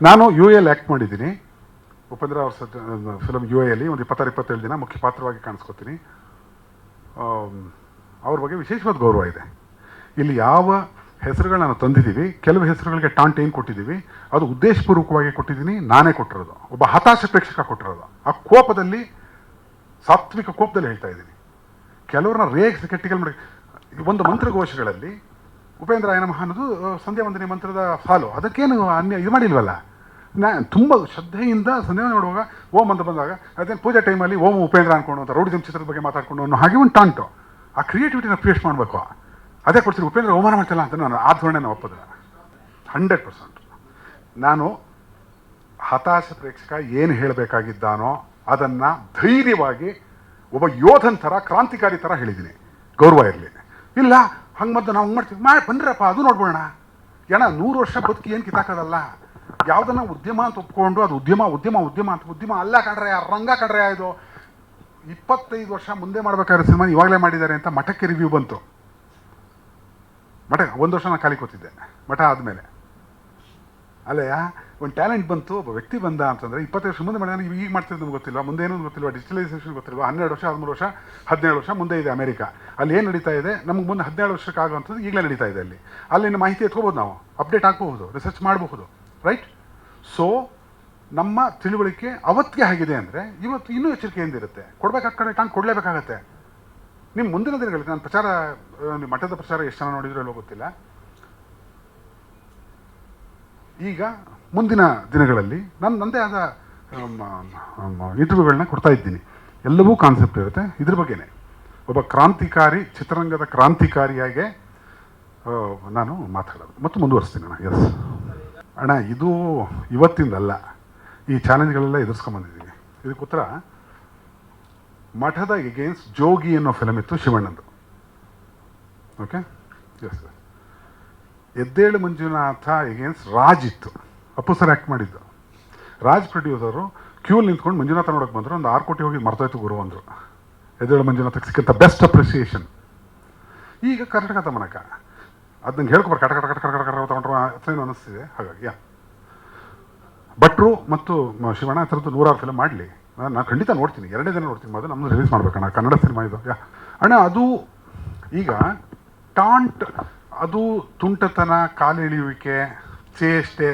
ನಾನು U L act ಮಾಡಿದ್ದೀನಿ. ಉಪೇಂದ್ರ ಅವ್ರ ಫಿಲಮ್ ಯು ಎಲ್ಲಿ ಒಂದು ಇಪ್ಪತ್ತಾರು ಇಪ್ಪತ್ತೇಳು ದಿನ ಮುಖ್ಯ ಪಾತ್ರವಾಗಿ ಕಾಣಿಸ್ಕೋತೀನಿ. ಅವ್ರ ಬಗ್ಗೆ ವಿಶೇಷವಾದ ಗೌರವ ಇದೆ. ಇಲ್ಲಿ ಯಾವ ಹೆಸರುಗಳನ್ನ ತಂದಿದ್ದೀವಿ ಕೆಲವು ಹೆಸರುಗಳಿಗೆ ಟಾಂಟ್ ಏನು ಕೊಟ್ಟಿದ್ದೀವಿ ಅದು ಉದ್ದೇಶಪೂರ್ವಕವಾಗಿ ಕೊಟ್ಟಿದ್ದೀನಿ ನಾನೇ ಕೊಟ್ಟಿರೋದು. ಒಬ್ಬ ಹತಾಶ ಪ್ರೇಕ್ಷಕ ಕೊಟ್ಟಿರೋದು. ಆ ಕೋಪದಲ್ಲಿ ಸಾತ್ವಿಕ ಕೋಪದಲ್ಲಿ ಹೇಳ್ತಾ ಇದ್ದೀನಿ. ಕೆಲವ್ರನ್ನ ರೇಗಿಸಿ ಕೆಟ್ಟಿಗೆಲ್ ಮಾಡಿ ಒಂದು ಮಂತ್ರಘೋಷಗಳಲ್ಲಿ ಉಪೇಂದ್ರ ಆಯನ ಆ, ಸಂಧ್ಯಾ ಮಂತ್ರದ ಸಾಲು ಅದಕ್ಕೇನು ಅನ್ಯ ಇದು ಮಾಡಿಲ್ವಲ್ಲ? ನಾ ತುಂಬ ಶ್ರದ್ಧೆಯಿಂದ ಸಂಧ್ಯಾ ನೋಡುವಾಗ ಓಂ ಅಂತ ಬಂದಾಗ ಅದೇನು ಪೂಜೆ ಟೈಮಲ್ಲಿ ಓಂ ಉಪೇಂದ್ರ ಅನ್ಕೊಂಡು ಅಂತ ರೌಡಿಸಮ್ ಚಿತ್ರದ ಬಗ್ಗೆ ಮಾತಾಡ್ಕೊಂಡು ಅನ್ನೋ ಹಾಗೆ ಒಂದು ಟಾಂಟು ಆ ಕ್ರಿಯೇಟಿವಿಟಿನ ಅಪ್ರಿಯೇಟ್ ಮಾಡಬೇಕು. ಅದೇ ಕೊಡ್ತೀನಿ ಉಪೇಂದ್ರ ಅವಮಾನ ಮಾಡ್ತಿಲ್ಲ ಅಂತ ನಾನು ಆ ಧೋರಣೆ ನಾವು ಒಪ್ಪದ ಹಂಡ್ರೆಡ್ ಪರ್ಸೆಂಟ್ ನಾನು ಹತಾಶ ಪ್ರೇಕ್ಷಕ ಏನು ಹೇಳಬೇಕಾಗಿದ್ದಾನೋ ಅದನ್ನು ಧೈರ್ಯವಾಗಿ ಒಬ್ಬ ಯೋಧನ ಥರ, ಕ್ರಾಂತಿಕಾರಿ ಥರ ಹೇಳಿದ್ದೀನಿ. ಗೌರವ ಇರಲಿ. ಇಲ್ಲ, ಹಂಗೆ ಮತ್ತೆ ನಾವು ಹಂಗೆ ಮಾಡ್ತೀವಿ. ಮಾಡಿ ಬಂದ್ರಪ್ಪ, ಅದು ನೋಡ್ಬೋಣ. ಏನ ನೂರು ವರ್ಷ ಬದುಕಿ ಏನು ಕಿತ್ತಾಕೋದಲ್ಲ ಯಾವುದನ್ನ ಉದ್ಯಮ ಅಂತ ಒಪ್ಕೊಂಡು ಅದು ಉದ್ಯಮ ಉದ್ಯಮ ಉದ್ಯಮ ಅಂತ ಉದ್ಯಮ ಅಲ್ಲ ಕಣ್ರೆ ರಂಗ ಕಂಡ್ರೆ ಇದು. ಇಪ್ಪತ್ತೈದು ವರ್ಷ ಮುಂದೆ ಮಾಡ್ಬೇಕಾದ್ರೆ ಸಿನಿಮಾ ಇವಾಗಲೇ ಮಾಡಿದ್ದಾರೆ ಅಂತ ಮಠಕ್ಕೆ ರಿವ್ಯೂ ಬಂತು. ಮಠ, ಒಂದು ವರ್ಷ ನಾನು ಖಾಲಿ ಕೂತಿದ್ದೆ, ಮಠ ಆದಮೇಲೆ. ಅಲ್ಲಯ್ಯ ಒಂದು ಟ್ಯಾಲೆಂಟ್ ಬಂತು, ಒಬ್ಬ ವ್ಯಕ್ತಿ ಬಂದ ಅಂತಂದರೆ ಇಪ್ಪತ್ತೈದು ವರ್ಷ ಮುಂದೆ ಮಾಡಿದ್ರೆ ಈಗ ಮಾಡ್ತಿರೋದು ನಮ್ಗೆ ಗೊತ್ತಿಲ್ಲ ಮುಂದೆ ಏನೂ ಗೊತ್ತಿಲ್ಲ ಡಿಜಿಟಲೈಸೇಷನ್ ಗೊತ್ತಿಲ್ಲ ಹನ್ನೆರಡು ವರ್ಷ, ಹದಿಮೂರು ವರ್ಷ, ಹದಿನೇಳು ವರ್ಷ ಮುಂದೆ ಇದೆ ಅಮೆರಿಕ. ಅಲ್ಲಿ ಏನು ನಡೀತಾ ಇದೆ? ನಮ್ಗೆ ಮುಂದೆ ಹದಿನೇಳು ವರ್ಷಕ್ಕೆ ಆಗುವಂಥದ್ದು ಈಗಲೇ ನಡೀತಾ ಇದೆ ಅಲ್ಲಿ. ಅಲ್ಲಿನ ಮಾಹಿತಿ ಎತ್ಕೋಬೋದು ನಾವು. ಅಪ್ಡೇಟ್ ಆಗಬಹುದು ರಿಸರ್ಚ್ ಮಾಡಬಹುದು. ರೈಟ್ ಸೊ ನಮ್ಮ ತಿಳುವಳಿಕೆ ಅವತ್ತಿಗೆ ಆಗಿದೆ ಅಂದರೆ, ಇವತ್ತು ಇನ್ನೂ ಎಚ್ಚರಿಕೆಯಿಂದ ಇರುತ್ತೆ. ಕೊಡ್ಬೇಕಾದ ಕಡೆ ಟಾಂಗ್ ಕೊಡಲೇಬೇಕಾಗತ್ತೆ. ನಿಮ್ಮ ಮುಂದಿನ ದಿನಗಳಲ್ಲಿ ನಾನು ಪ್ರಚಾರ ನಿಮ್ಮ ಮಠದ ಪ್ರಚಾರ ಎಷ್ಟು ಜನ ನೋಡಿದ್ರು ಗೊತ್ತಿಲ್ಲ. ಈಗ ಮುಂದಿನ ದಿನಗಳಲ್ಲಿ ನಾನು ನನ್ನದೇ ಆದ ಇಂಟರ್ವ್ಯೂಗಳನ್ನ ಕೊಡ್ತಾ ಇದ್ದೀನಿ. ಎಲ್ಲವೂ ಕಾನ್ಸೆಪ್ಟ್ ಇರುತ್ತೆ. ಇದ್ರ ಬಗ್ಗೆನೇ. ಒಬ್ಬ ಕ್ರಾಂತಿಕಾರಿ, ಚಿತ್ರರಂಗದ ಕ್ರಾಂತಿಕಾರಿಯಾಗೆ ನಾನು ಮಾತಾಡೋದು. ಮತ್ತು ಮುಂದುವರಿಸ್ತೀನಿ ನಾನು. ಎಸ್ ಅಣ್ಣ, ಇದು ಇವತ್ತಿಂದಲ್ಲ. ಈ ಚಾಲೆಂಜ್ಗಳೆಲ್ಲ ಎದುರಿಸ್ಕೊಂಬಂದಿದ್ದೀನಿ ಇದಕ್ಕೆ ಉತ್ತರ ಮಠದ ಎಗೇನ್ಸ್ಟ್ ಜೋಗಿ ಅನ್ನೋ ಫಿಲಮ್ ಇತ್ತು ಶಿವಣ್ಣಂದು. ಓಕೆ ಎಸ್ ಎದ್ದೇಳು ಮಂಜುನಾಥ ಎಗೇನ್ಸ್ಟ್ ರಾಜ್ ಇತ್ತು. ಅಪ್ಪು ಸರ್ ಆ್ಯಕ್ಟ್ ಮಾಡಿದ್ದು. ರಾಜ್ ಪ್ರೊಡ್ಯೂಸರು ಕ್ಯೂಲ್ ನಿಂತ್ಕೊಂಡು ಮಂಜುನಾಥ ನೋಡೋಕೆ ಬಂದರು. ಒಂದು ಆರು ಕೋಟಿ ಹೋಗಿ ಮರ್ತೋಯ್ತು ಗುರು ಅಂದರು. ಎದ್ದೇಳು ಮಂಜುನಾಥಕ್ಕೆ ಸಿಕ್ಕಂಥ ಬೆಸ್ಟ್ ಅಪ್ರಿಸಿಯೇಷನ್ ಈಗ ಕರ್ನಾಟಕ ತಮನಕ ಅದು ನಂಗೆ ಹೇಳ್ಕೊಬಾರ ಕಟ ಕಟ ಕಟ ಕಟ ಕಟ ತಗೊಂಡ್ರು ಏನು ಅನ್ನಿಸ್ತಿದೆ. ಹಾಗಾಗಿ, ಯಾ. ಭಟ್ರು ಮತ್ತು ಶಿವಣ್ಣ ಥರದ್ದು ನೂರಾರು ಫಿಲಮ್ ಮಾಡಲಿ. ನಾನು ಖಂಡಿತ ನೋಡ್ತೀನಿ. ಎರಡೇ ದಿನ ನೋಡ್ತೀನಿ. ಮೊದಲು ನಮ್ಮದು ರಿಲೀಸ್ ಮಾಡ್ಬೇಕಣ್ಣ. ಕನ್ನಡ ಸಿನಿಮಾ ಇದು, ಯಾ. ಅಣ್ಣ, ಅದು ಈಗ ಟಾಂಟ್, ಅದು ತುಂಟತನ ಕಾಲೆಳೆಯುವಿಕೆ ಚೇಷ್ಟೆ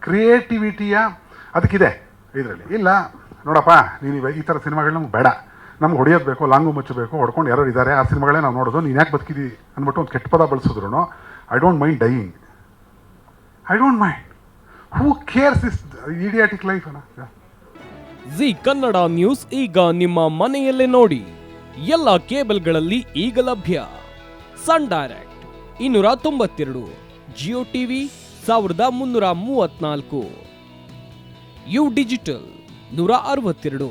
ಕ್ರಿಯೇಟಿವಿಟಿಯ ಅದಕ್ಕಿದೆ ಇದರಲ್ಲಿ. ಇಲ್ಲ, ನೋಡಪ್ಪ, ನೀನು ಈ ಥರ ಸಿನಿಮಾಗಳು ನಮ್ಗೆ ಬೇಡ. ನಮ್ಗೆ ಹೊಡೆಯೋದು ಬೇಕು, ಲಾಂಗು ಮುಚ್ಚಬೇಕು, ಹೊಡ್ಕೊಂಡು ಯಾರು ಇದ್ದಾರೆ ಆ ಸಿನಿಮಾಗಳೇ ನಾವು ನೋಡೋದು. ನೀನು ಯಾಕೆ ಬದುಕಿದಿ ಅಂದ್ಬಿಟ್ಟು ಒಂದು ಕೆಟ್ಟ ಪದ ಬಳಸಿದ್ರು I don't mind dying I don't mind who cares is idiotic life ಅಣ್ಣ? ಜಿ ಕನ್ನಡ ನ್ಯೂಸ್ ಈಗ ನಿಮ್ಮ ಮನೆಯಲ್ಲೇ ನೋಡಿ. ಎಲ್ಲ ಕೇಬಲ್ಗಳಲ್ಲಿ ಈಗ ಲಭ್ಯ. ಸನ್ ಡೈರೆಕ್ಟ್ ಇನ್ನೂರ ತೊಂಬತ್ತೆರಡು, ಜಿಯೋ ಟಿವಿ ಸಾವಿರದ ಮುನ್ನೂರ ಮೂವತ್ನಾಲ್ಕು ಯು ಡಿಜಿಟಲ್ ನೂರ ಅರವತ್ತೆರಡು.